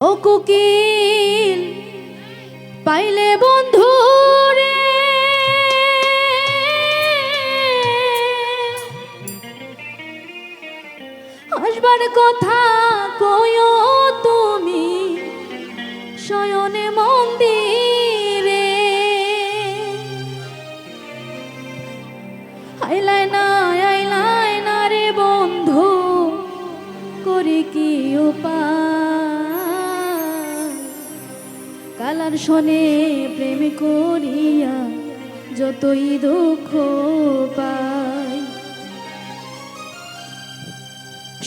ও কুকিল পাইলে বন্ধু রে। আসবার কথা কয় তুমি শয়নে মা বেলার শোনে, প্রেম করিয়া যতই দুঃখ পাই।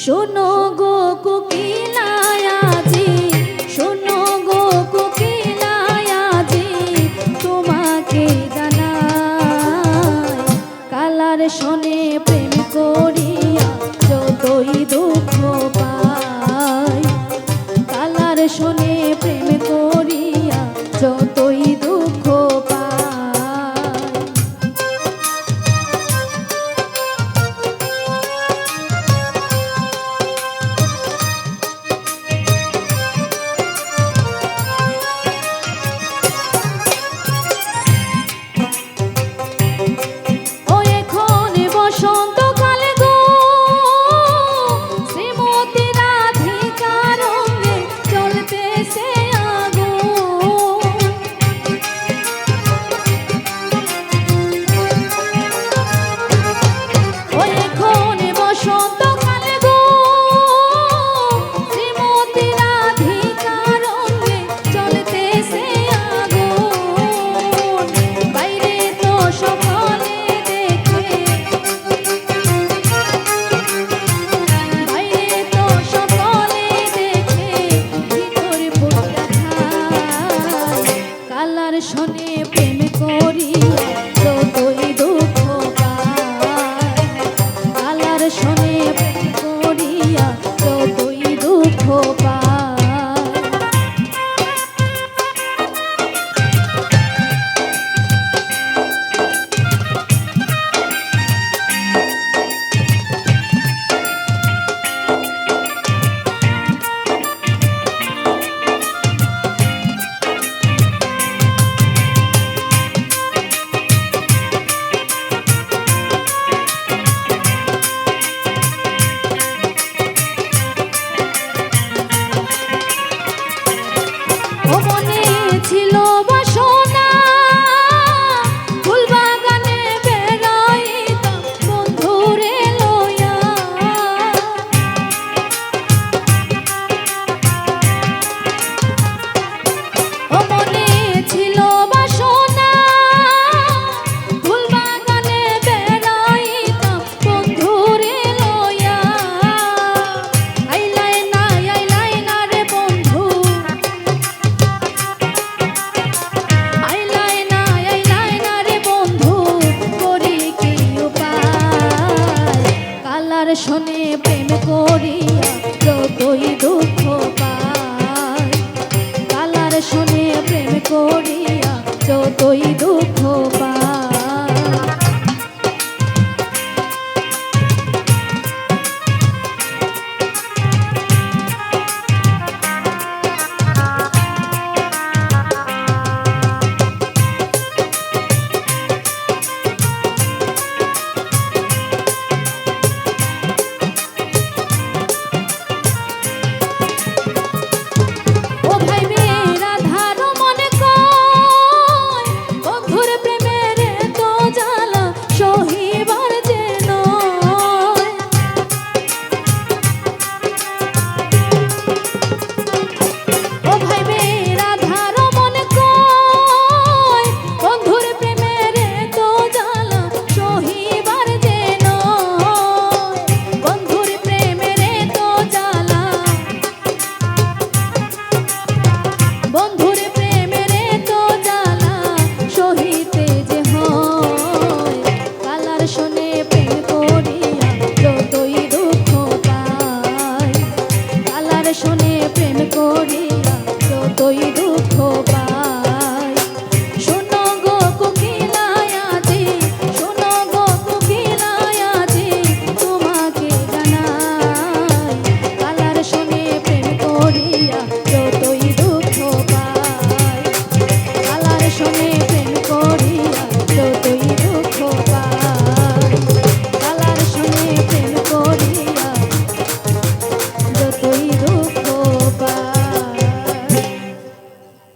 শোনো গো কুকিলায়াজি শোনো গো কুকিলায়াজি তোমাকে জানাই, কালার শোনে, প্রেম করিয়া যতই দুঃখ পাই। কালার শোনে আসনে প্রেম করিয়া যতই প্রেম করে।